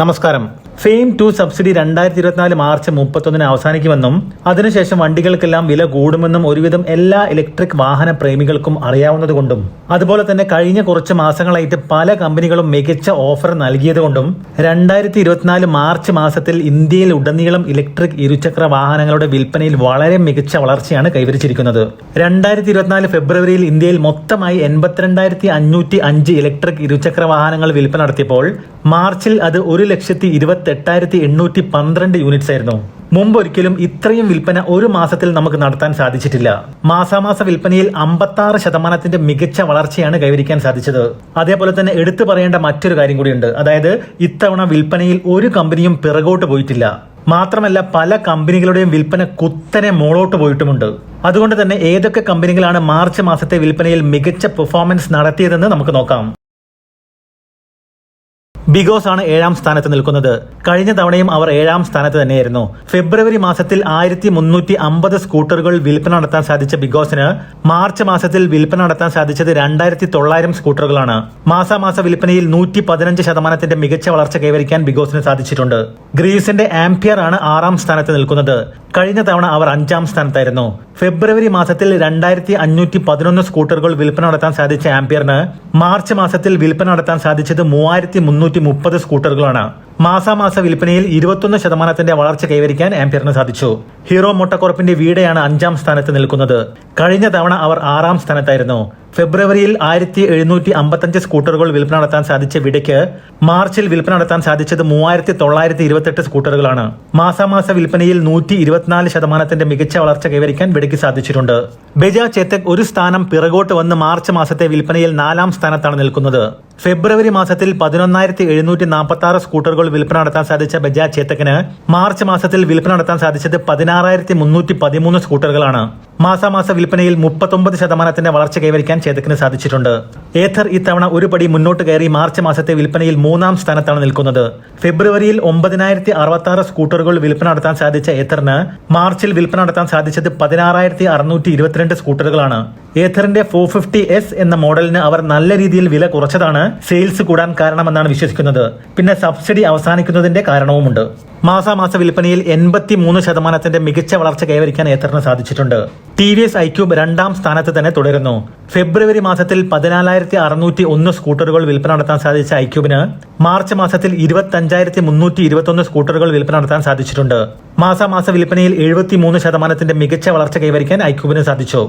നമസ്കാരം. Fame to subsidy രണ്ടായിരത്തി ഇരുപത്തിനാല് മാർച്ച് മുപ്പത്തൊന്നിന് അവസാനിക്കുമെന്നും അതിനുശേഷം വണ്ടികൾക്കെല്ലാം വില കൂടുമെന്നും ഒരുവിധം എല്ലാ ഇലക്ട്രിക് വാഹന പ്രേമികൾക്കും അറിയാവുന്നതുകൊണ്ടും അതുപോലെ തന്നെ കഴിഞ്ഞ കുറച്ച് മാസങ്ങളായിട്ട് പല കമ്പനികളും മികച്ച ഓഫർ നൽകിയതുകൊണ്ടും രണ്ടായിരത്തി ഇരുപത്തിനാല് മാർച്ച് മാസത്തിൽ ഇന്ത്യയിൽ ഉടനീളം ഇലക്ട്രിക് ഇരുചക്ര വാഹനങ്ങളുടെ വിൽപ്പനയിൽ വളരെ മികച്ച വളർച്ചയാണ് കൈവരിച്ചിരിക്കുന്നത്. രണ്ടായിരത്തി ഇരുപത്തിനാല് ഫെബ്രുവരിയിൽ ഇന്ത്യയിൽ മൊത്തമായി എൺപത്തിരണ്ടായിരത്തി അഞ്ഞൂറ്റി അഞ്ച് ഇലക്ട്രിക് ഇരുചക്ര വാഹനങ്ങൾ വിൽപ്പന നടത്തിയപ്പോൾ മാർച്ചിൽ അത് ഒരു ലക്ഷത്തി ഇരുപത്തി എട്ടായിരത്തി എണ്ണൂറ്റി പന്ത്രണ്ട് യൂണിറ്റ്സ് ആയിരുന്നു. മുമ്പ് ഒരിക്കലും ഇത്രയും വിൽപ്പന ഒരു മാസത്തിൽ നമുക്ക് നടത്താൻ സാധിച്ചിട്ടില്ല. മാസാമാസ വിൽപ്പനയിൽ അമ്പത്തി ആറ് ശതമാനത്തിന്റെ മികച്ച വളർച്ചയാണ് കൈവരിക്കാൻ സാധിച്ചത്. അതേപോലെ തന്നെ എടുത്തു പറയേണ്ട മറ്റൊരു കാര്യം കൂടിയുണ്ട്. അതായത് ഇത്തവണ വിൽപ്പനയിൽ ഒരു കമ്പനിയും പിറകോട്ട് പോയിട്ടില്ല. മാത്രമല്ല പല കമ്പനികളുടെയും വിൽപ്പന കുത്തനെ മോളോട്ട് പോയിട്ടുമുണ്ട്. അതുകൊണ്ട് തന്നെ ഏതൊക്കെ കമ്പനികളാണ് മാർച്ച് മാസത്തെ വിൽപ്പനയിൽ മികച്ച പെർഫോമൻസ് നടത്തിയതെന്ന് നമുക്ക് നോക്കാം. ബിഗോസ് ആണ് ഏഴാം സ്ഥാനത്ത് നിൽക്കുന്നത്. കഴിഞ്ഞ തവണയും അവർ ഏഴാം സ്ഥാനത്ത് തന്നെയായിരുന്നു. ഫെബ്രുവരി മാസത്തിൽ ആയിരത്തി മുന്നൂറ്റി അമ്പത് സ്കൂട്ടറുകൾ വിൽപ്പന നടത്താൻ സാധിച്ച ബിഗോസിന് മാർച്ച് മാസത്തിൽ വിൽപ്പന നടത്താൻ സാധിച്ചത് രണ്ടായിരത്തി തൊള്ളായിരം സ്കൂട്ടറുകളാണ്. മാസാമാസ വിൽപ്പനയിൽ നൂറ്റി പതിനഞ്ച് ശതമാനത്തിന്റെ മികച്ച വളർച്ച കൈവരിക്കാൻ ബിഗോസിന് സാധിച്ചിട്ടുണ്ട്. ഗ്രീസിന്റെ ആംപിയർ ആണ് ആറാം സ്ഥാനത്ത് നിൽക്കുന്നത്. കഴിഞ്ഞ തവണ അവർ അഞ്ചാം സ്ഥാനത്തായിരുന്നു. ഫെബ്രുവരി മാസത്തിൽ രണ്ടായിരത്തി അഞ്ഞൂറ്റി പതിനൊന്ന് സ്കൂട്ടറുകൾ വിൽപ്പന നടത്താൻ സാധിച്ച ആംപിയറിന് മാർച്ച് മാസത്തിൽ വിൽപ്പന നടത്താൻ സാധിച്ചത് മൂവായിരത്തി മുന്നൂറ്റി മുപ്പത് സ്കൂട്ടറുകളാണ്. മാസാമാസ വിൽപ്പനയിൽ ഇരുപത്തൊന്ന് ശതമാനത്തിന്റെ വളർച്ച കൈവരിക്കാൻ ആംപിയറിന് സാധിച്ചു. ഹീറോ മോട്ടോകോർപ്പിന്റെ വീടയാണ് അഞ്ചാം സ്ഥാനത്ത് നിൽക്കുന്നത്. കഴിഞ്ഞ തവണ അവർ ആറാം സ്ഥാനത്തായിരുന്നു. ഫെബ്രുവരിയിൽ ആയിരത്തി എഴുന്നൂറ്റി അമ്പത്തഞ്ച് സ്കൂട്ടറുകൾ വിൽപ്പന നടത്താൻ സാധിച്ച വിടയ്ക്ക് മാർച്ചിൽ വിൽപ്പന നടത്താൻ സാധിച്ചത് മൂവായിരത്തി തൊള്ളായിരത്തി ഇരുപത്തെട്ട് സ്കൂട്ടറുകളാണ്. മാസാമാസ വിൽപ്പനയിൽ നൂറ്റി ഇരുപത്തിനാല് ശതമാനത്തിന്റെ മികച്ച വളർച്ച കൈവരിക്കാൻ വിടയ്ക്ക് സാധിച്ചിട്ടുണ്ട്. ബജാജ് ചേത്തക് ഒരു സ്ഥാനം പിറകോട്ട് വന്ന് മാർച്ച് മാസത്തെ വിൽപ്പനയിൽ നാലാം സ്ഥാനത്താണ് നിൽക്കുന്നത്. ഫെബ്രുവരി മാസത്തിൽ പതിനൊന്നായിരത്തി എഴുന്നൂറ്റി നാൽപ്പത്തി ആറ് സ്കൂട്ടറുകൾ വിൽപ്പന നടത്താൻ സാധിച്ച ബജാജ് ചേത്തക്കിന് മാർച്ച് മാസത്തിൽ വിൽപ്പന നടത്താൻ സാധിച്ചത് പതിനാറായിരത്തി മുന്നൂറ്റി പതിമൂന്ന് സ്കൂട്ടറുകളാണ്. മാസാമാസ വിൽപ്പനയിൽ മുപ്പത്തൊമ്പത് ശതമാനത്തിന്റെ വളർച്ച കൈവരിക്കാൻ ചേതക്കിന് സാധിച്ചിട്ടുണ്ട്. ഏഥർ ഇത്തവണ ഒരു പടി മുന്നോട്ട് കയറി മാർച്ച് മാസത്തെ വിൽപ്പനയിൽ മൂന്നാം സ്ഥാനത്താണ് നിൽക്കുന്നത്. ഫെബ്രുവരിയിൽ ഒമ്പതിനായിരത്തി അറുപത്തി ആറ് സ്കൂട്ടറുകൾ വിൽപ്പന നടത്താൻ സാധിച്ച ഏഥറിന് മാർച്ചിൽ വിൽപ്പന നടത്താൻ സാധിച്ചത് പതിനാറായിരത്തി അറുന്നൂറ്റി ഇരുപത്തിരണ്ട് സ്കൂട്ടറുകളാണ്. ഏഥറിന്റെ ഫോർ ഫിഫ്റ്റി എസ് എന്ന മോഡലിന് അവർ നല്ല രീതിയിൽ വില കുറച്ചതാണ് സെയിൽസ് കൂടാൻ കാരണമെന്നാണ് വിശ്വസിക്കുന്നത്. പിന്നെ സബ്സിഡി അവസാനിക്കുന്നതിന്റെ കാരണവുമുണ്ട്. മാസാമാസ വിൽപ്പനയിൽ എൺപത്തി മൂന്ന് ശതമാനത്തിന്റെ മികച്ച വളർച്ച കൈവരിക്കാൻ ഏത്തറിന് സാധിച്ചിട്ടുണ്ട്. ടി വി എസ് ഐക്യൂബ് രണ്ടാം സ്ഥാനത്ത് തന്നെ തുടരുന്നു. ഫെബ്രുവരി മാസത്തിൽ പതിനാലായിരത്തി അറുന്നൂറ്റി ഒന്ന് സ്കൂട്ടറുകൾ വിൽപ്പന നടത്താൻ സാധിച്ച ഐക്യൂബിന് മാർച്ച് മാസത്തിൽ ഇരുപത്തഞ്ചായിരത്തി മുന്നൂറ്റി ഇരുപത്തൊന്ന് സ്കൂട്ടറുകൾ വിൽപ്പന നടത്താൻ സാധിച്ചിട്ടുണ്ട്. മാസാമാസ വിൽപ്പനയിൽ എഴുപത്തി മൂന്ന് ശതമാനത്തിന്റെ മികച്ച വളർച്ച കൈവരിക്കാൻ ഐക്യൂബിന് സാധിച്ചു.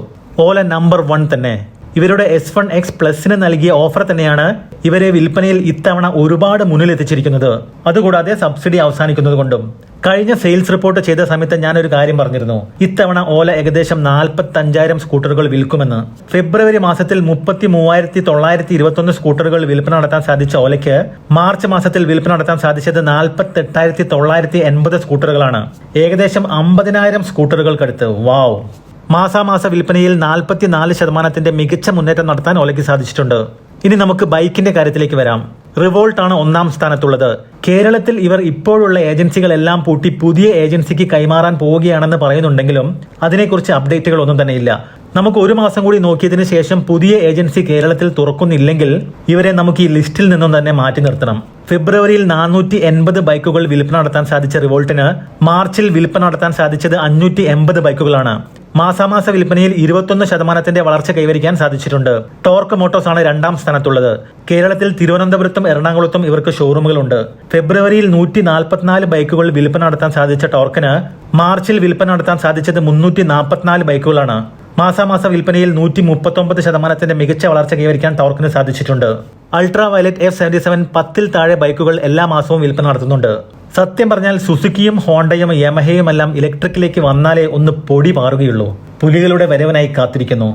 ഓല നമ്പർ വൺ തന്നെ. ഇവരുടെ എസ് വൺ എക്സ് പ്ലസിന് നൽകിയ ഓഫർ തന്നെയാണ് ഇവരെ വിൽപ്പനയിൽ ഇത്തവണ ഒരുപാട് മുന്നിലെത്തിച്ചിരിക്കുന്നത്. അതുകൂടാതെ സബ്സിഡി അവസാനിക്കുന്നത് കൊണ്ടും. കഴിഞ്ഞ സെയിൽസ് റിപ്പോർട്ട് ചെയ്ത സമയത്ത് ഒരു കാര്യം പറഞ്ഞിരുന്നു. ഇത്തവണ ഓല ഏകദേശം നാൽപ്പത്തി അഞ്ചായിരം സ്കൂട്ടറുകൾ വിൽക്കുമെന്ന്. ഫെബ്രുവരി മാസത്തിൽ മുപ്പത്തി മൂവായിരത്തി തൊള്ളായിരത്തി ഇരുപത്തൊന്ന് സ്കൂട്ടറുകൾ വിൽപ്പന നടത്താൻ സാധിച്ച ഓലയ്ക്ക് മാർച്ച് മാസത്തിൽ വിൽപ്പന നടത്താൻ സാധിച്ചത് നാൽപ്പത്തി എട്ടായിരത്തി തൊള്ളായിരത്തി എൺപത് സ്കൂട്ടറുകളാണ്. ഏകദേശം അമ്പതിനായിരം സ്കൂട്ടറുകൾക്കടുത്ത്. വാവ്. മാസാമാസ വിൽപ്പനയിൽ നാൽപ്പത്തിനാല് ശതമാനത്തിന്റെ മികച്ച മുന്നേറ്റം നടത്താൻ ഒലയ്ക്ക് സാധിച്ചിട്ടുണ്ട്. ഇനി നമുക്ക് ബൈക്കിന്റെ കാര്യത്തിലേക്ക് വരാം. റിവോൾട്ട് ആണ് ഒന്നാം സ്ഥാനത്തുള്ളത്. കേരളത്തിൽ ഇവർ ഇപ്പോഴുള്ള ഏജൻസികളെല്ലാം പൂട്ടി പുതിയ ഏജൻസിക്ക് കൈമാറാൻ പോവുകയാണെന്ന് പറയുന്നുണ്ടെങ്കിലും അതിനെക്കുറിച്ച് അപ്ഡേറ്റുകൾ ഒന്നും തന്നെ ഇല്ല. നമുക്ക് ഒരു മാസം കൂടി നോക്കിയതിനു ശേഷം പുതിയ ഏജൻസി കേരളത്തിൽ തുറക്കുന്നില്ലെങ്കിൽ ഇവരെ നമുക്ക് ഈ ലിസ്റ്റിൽ നിന്നും തന്നെ മാറ്റി നിർത്തണം. ഫെബ്രുവരിയിൽ നാനൂറ്റി എൺപത് ബൈക്കുകൾ വിൽപ്പന നടത്താൻ സാധിച്ച റിവോൾട്ടിന് മാർച്ചിൽ വിൽപ്പന നടത്താൻ സാധിച്ചത് അഞ്ഞൂറ്റി എൺപത് ബൈക്കുകളാണ്. മാസാമാസ വിൽപ്പനയിൽ ഇരുപത്തൊന്ന് ശതമാനത്തിന്റെ വളർച്ച കൈവരിക്കാൻ സാധിച്ചിട്ടുണ്ട്. ടോർക്ക് മോട്ടോസ് ആണ് രണ്ടാം സ്ഥാനത്തുള്ളത്. കേരളത്തിൽ തിരുവനന്തപുരത്തും എറണാകുളത്തും ഇവർക്ക് ഷോറൂമുകളുണ്ട്. ഫെബ്രുവരിയിൽ നൂറ്റി നാൽപ്പത്തിനാല് ബൈക്കുകൾ വിൽപ്പന നടത്താൻ സാധിച്ച ടോർക്കിന് മാർച്ചിൽ വിൽപ്പന നടത്താൻ സാധിച്ചത് മുന്നൂറ്റി നാൽപ്പത്തിനാല് ബൈക്കുകളാണ്. മാസാമാസ വിൽപ്പനയിൽ നൂറ്റി മുപ്പത്തൊമ്പത് ശതമാനത്തിന്റെ മികച്ച വളർച്ച കൈവരിക്കാൻ ടോർക്കിന് സാധിച്ചിട്ടുണ്ട്. Ultra violet F seventy seven പത്തിൽ താഴെ ബൈക്കുകൾ എല്ലാ മാസവും വിൽപ്പന നടത്തുന്നുണ്ട്. സത്യം പറഞ്ഞാൽ സുസുക്കിയും ഹോണ്ടയും യമഹയും എല്ലാം ഇലക്ട്രിക്കിലേക്ക് വന്നാലേ ഒന്ന് പൊടി മാറുകയുള്ളൂ. പുലികളുടെ വരവനായി കാത്തിരിക്കുന്നു.